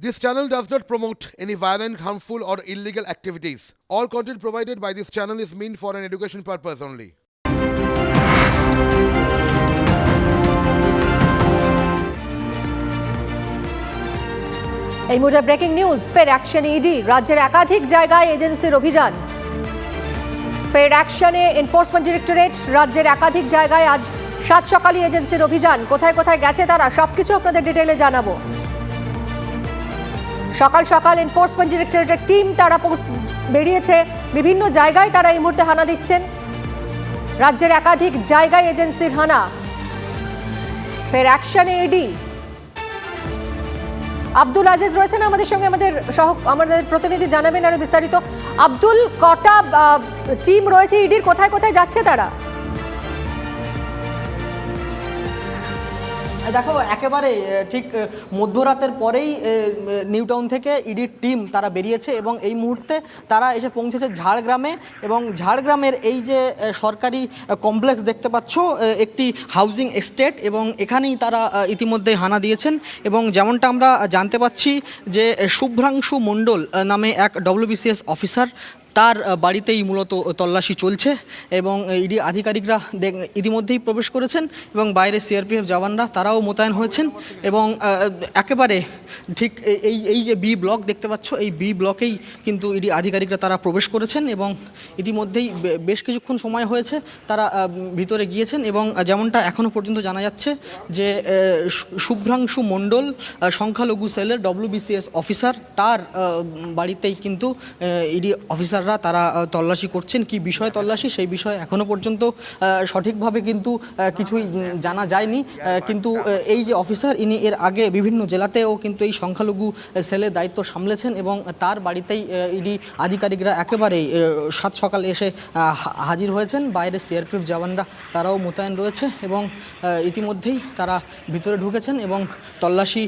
This channel does not promote any violent, harmful, or illegal activities. All content provided by this channel is meant for an education purpose only. এই মুহূর্তে breaking news ফের action ED রাজ্যের একাধিক জায়গায় এজেন্সির অভিযান ফের অ্যাকশনে এনফোর্সমেন্ট ডিরেক্টরেট রাজ্যের একাধিক জায়গায় আজ সাত সকালে এজেন্সির অভিযান কোথায় কোথায় গেছে তারা সবকিছু আপনাদের ডিটেলে জানাব সকাল সকাল এনফোর্সমেন্ট ডিরেক্টরেটের টিম তারা পৌঁছ বেরিয়েছে। বিভিন্ন জায়গায় তারা এই মুহূর্তে হানা দিচ্ছেন। রাজ্যের একাধিক জায়গায় এজেন্সির হানা। ফের অ্যাকশনে এডি আব্দুল আজিজ রয়েছেন আমাদের সঙ্গে। আমাদের সহ আমাদের প্রতিনিধি জানাবেন আরও বিস্তারিত। আব্দুল, কটা টিম রয়েছে? ইডির কোথায় কোথায় যাচ্ছে তারা? দেখো একেবারে ঠিক মধ্যরাতের পরেই আহ, নিউ টাউন থেকে ইডির টিম তারা বেরিয়েছে এবং এই মুহূর্তে তারা এসে পৌঁছেছে ঝাড়গ্রামে এবং ঝাড়গ্রামের এই যে সরকারি কমপ্লেক্স দেখতে পাচ্ছ একটি হাউজিং এস্টেট এবং এখানেই তারা ইতিমধ্যে হানা দিয়েছেন এবং যেমনটা আমরা জানতে পাচ্ছি যে শুভ্রাংশু মণ্ডল নামে এক ডব্লিউবিসিএস অফিসার তার বাড়িতেই মূলত তল্লাশি চলছে এবং ইডি আধিকারিকরা ইতিমধ্যেই প্রবেশ করেছেন এবং বাইরে সিআরপিএফ জওয়ানরা তারাও মোতায়েন হয়েছেন এবং একেবারে ঠিক এই- এই যে বি ব্লক দেখতে পাচ্ছ, এই বি ব্লকেই কিন্তু ইডি আধিকারিকরা তারা প্রবেশ করেছেন এবং ইতিমধ্যেই বেশ কিছুক্ষণ সময় হয়েছে তারা ভিতরে গিয়েছেন এবং যেমনটা এখনও পর্যন্ত জানা যাচ্ছে যে শুভ্রাংশু মণ্ডল সংখ্যালঘু সেলের ডব্লিউবিসিএস অফিসার তার বাড়িতেই কিন্তু ইডি অফিসাররা তারা তল্লাশি করছেন, কি বিষয় তল্লাশি সেই বিষয়ে এখনও পর্যন্ত সঠিকভাবে কিন্তু কিছুই জানা যায়নি কিন্তু এই যে অফিসার, ইনি এর আগে বিভিন্ন জেলাতেও কিন্তু এই সংখ্যালঘু সেলের দায়িত্ব সামলেছেন এবং তার বাড়িতেই ইডি আধিকারিকরা একেবারেই সাত সকালে এসে হাজির হয়েছেন। বাইরে সিআরপিএফ জওয়ানরা তারাও মোতায়েন রয়েছে এবং ইতিমধ্যেই তারা ভিতরে ঢুকেছেন এবং তল্লাশি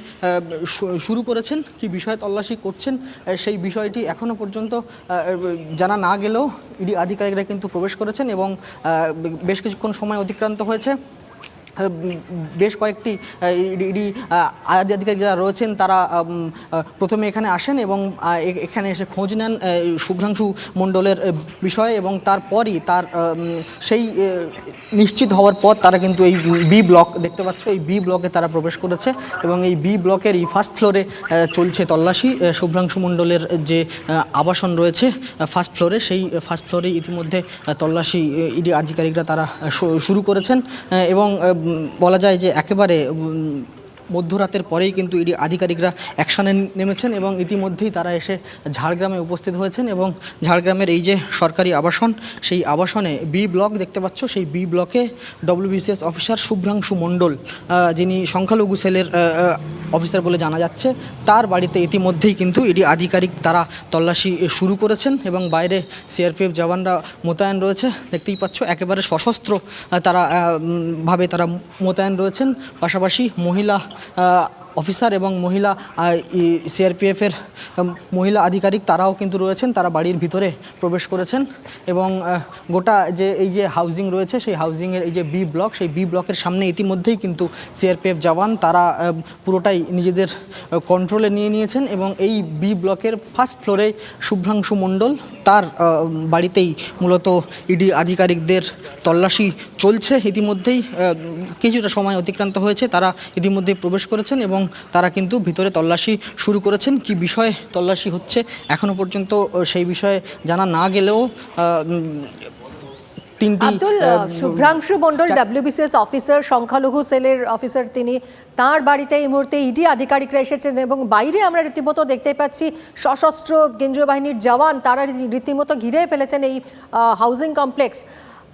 শুরু করেছেন। কি বিষয়ে তল্লাশি করছেন সেই বিষয়টি এখনও পর্যন্ত জানা না গেলেও ইডি আধিকারিকরা কিন্তু প্রবেশ করেছেন এবং বেশ কিছুক্ষণ সময় অতিক্রান্ত হয়েছে। বেশ কয়েকটি ইডি আধিকারিক যারা রয়েছেন তারা প্রথমে এখানে আসেন এবং এখানে এসে খোঁজ নেন শুভ্রাংশু মণ্ডলের বিষয়ে এবং তারপরই তার সেই নিশ্চিত হওয়ার পর তারা কিন্তু এই বি ব্লক দেখতে পাচ্ছ, এই বি ব্লকে তারা প্রবেশ করেছে এবং এই বি ব্লকের এই ফার্স্ট ফ্লোরে চলছে তল্লাশি শুভ্রাংশু মণ্ডলের যে আবাসন রয়েছে ফার্স্ট ফ্লোরে, সেই ফার্স্ট ফ্লোরে ইতিমধ্যে তল্লাশি ইডি আধিকারিকরা তারা শুরু করেছেন এবং বলা যায় যে একেবারে মধ্যরাতের পরেই কিন্তু ইডি আধিকারিকরা অ্যাকশনে নেমেছেন এবং ইতিমধ্যেই তারা এসে ঝাড়গ্রামে উপস্থিত হয়েছেন এবং ঝাড়গ্রামের এই যে সরকারি আবাসন, সেই আবাসনে বি ব্লক দেখতে পাচ্ছ, সেই বি ব্লকে ডব্লিউবিসিএস অফিসার শুভ্রাংশু মণ্ডল যিনি সংখ্যালঘু সেলের অফিসার বলে জানা যাচ্ছে, তার বাড়িতে ইতিমধ্যেই কিন্তু ইডি আধিকারিক তারা তল্লাশি শুরু করেছেন এবং বাইরে সিআরপিএফ জওয়ানরা মোতায়েন রয়েছে। দেখতেই পাচ্ছ, একেবারে সশস্ত্র তারা ভাবে তারা মোতায়েন রয়েছেন। পাশাপাশি মহিলা 呃 অফিসার এবং মহিলা সিআরপিএফের মহিলা আধিকারিক তারাও কিন্তু রয়েছেন, তারা বাড়ির ভিতরে প্রবেশ করেছেন এবং গোটা যে, এই যে হাউজিং রয়েছে, সেই হাউজিংয়ের এই যে বি ব্লক সেই বি ব্লকের সামনে ইতিমধ্যেই কিন্তু সিআরপিএফ জওয়ান, তারা পুরোটাই নিজেদের কন্ট্রোলে নিয়ে নিয়েছেন এবং এই বি ব্লকের ফার্স্ট ফ্লোরে শুভ্রাংশু মণ্ডল, তার বাড়িতেই মূলত ইডি আধিকারিকদের তল্লাশি চলছে ইতিমধ্যেই কিছুটা সময় অতিক্রান্ত হয়েছে, তারা ইতিমধ্যেই প্রবেশ করেছেন এবং তারা কিন্তু ভিতরে তল্লাশি শুরু করেছেন। কি বিষয়ে তল্লাশি হচ্ছে এখনও পর্যন্ত সেই বিষয়ে জানা না গেলেও তিনটি আব্দুল শুভ্রাংশু মণ্ডল ডাব্লিউবিসিএস অফিসার সংখ্যালঘু সেলের অফিসার তিনি তার বাড়িতে এই মুহূর্তে ইডি আধিকারিকরা এসেছেন এবং বাইরে আমরা রীতিমতো দেখতে পাচ্ছি সশস্ত্র কেন্দ্রীয় বাহিনীর জওয়ান তারা রীতিমতো ঘিরে ফেলেছেন এই হাউজিং কমপ্লেক্স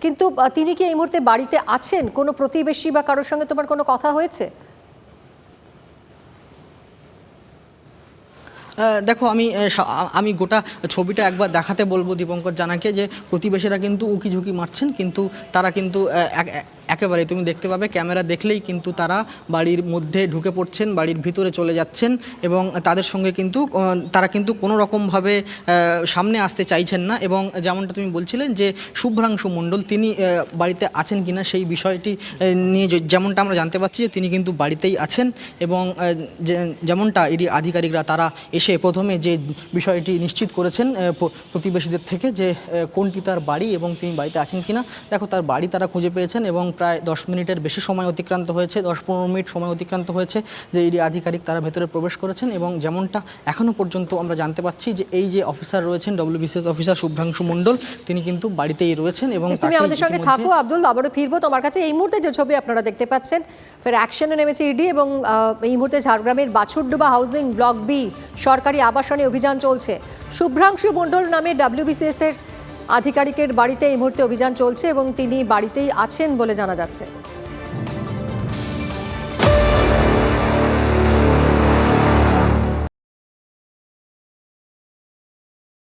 কিন্তু তিনি কি এই মুহূর্তে বাড়িতে আছেন? কোনো প্রতিবেশী বা কারোর সঙ্গে তোমার কোনো কথা হয়েছে? দেখো, আমি আমি গোটা ছবিটা একবার দেখাতে বলব দীপঙ্কর জানাকে যে প্রতিবেশীরা কিন্তু উকি ঝুঁকি মারছেন, কিন্তু তারা কিন্তু একেবারে তুমি দেখতে পাবে, ক্যামেরা দেখলেই কিন্তু তারা বাড়ির মধ্যে ঢুকে পড়ছেন, বাড়ির ভিতরে চলে যাচ্ছেন এবং তাদের সঙ্গে কিন্তু তারা কিন্তু কোনো রকমভাবে সামনে আসতে চাইছেন না এবং যেমনটা তুমি বলছিলেন যে শুভ্রাংশু মণ্ডল, তিনি বাড়িতে আছেন কিনা সেই বিষয়টি নিয়ে যেমনটা আমরা জানতে পারছি যে তিনি কিন্তু বাড়িতেই আছেন এবং যেমনটা ইডি আধিকারিকরা তারা এসে প্রথমে যে বিষয়টি নিশ্চিত করেছেন প্রতিবেশীদের থেকে যে কোনটি তার বাড়ি এবং তিনি বাড়িতে আছেন কিনা, দেখো তার বাড়ি তারা খুঁজে পেয়েছেন এবং প্রায় দশ মিনিটের বেশি সময় অতিক্রান্ত হয়েছে দশ পনেরো মিনিট সময় অতিক্রান্ত হয়েছে যে ইডি আধিকারিক তারা ভেতরে প্রবেশ করেছেন এবং যেমনটা এখনও পর্যন্ত আমরা জানতে পাচ্ছি যে এই যে অফিসার রয়েছেন ডব্লিউবিসিএস অফিসার শুভ্রাংশু মণ্ডল তিনি কিন্তু বাড়িতেই রয়েছেন এবং তুমি আমাদের সঙ্গে থাকো আব্দুল আবারও ফিরবো। তোমার কাছে এই মুহূর্তে যে ছবি আপনারা দেখতে পাচ্ছেন ফের অ্যাকশনে নেমেছে ইডি এবং আহ, এই মুহূর্তে ঝাড়গ্রামের বাছুরডুবা হাউজিং ব্লক বি সরকারি আবাসনে অভিযান চলছে। শুভ্রাংশু মণ্ডল নামে ডাব্লিউবিসিএস এর আধিকারিকের বাড়িতে এই মুহূর্তে অভিযান চলছে এবং তিনি বাড়িতেই আছেন বলে জানা যাচ্ছে।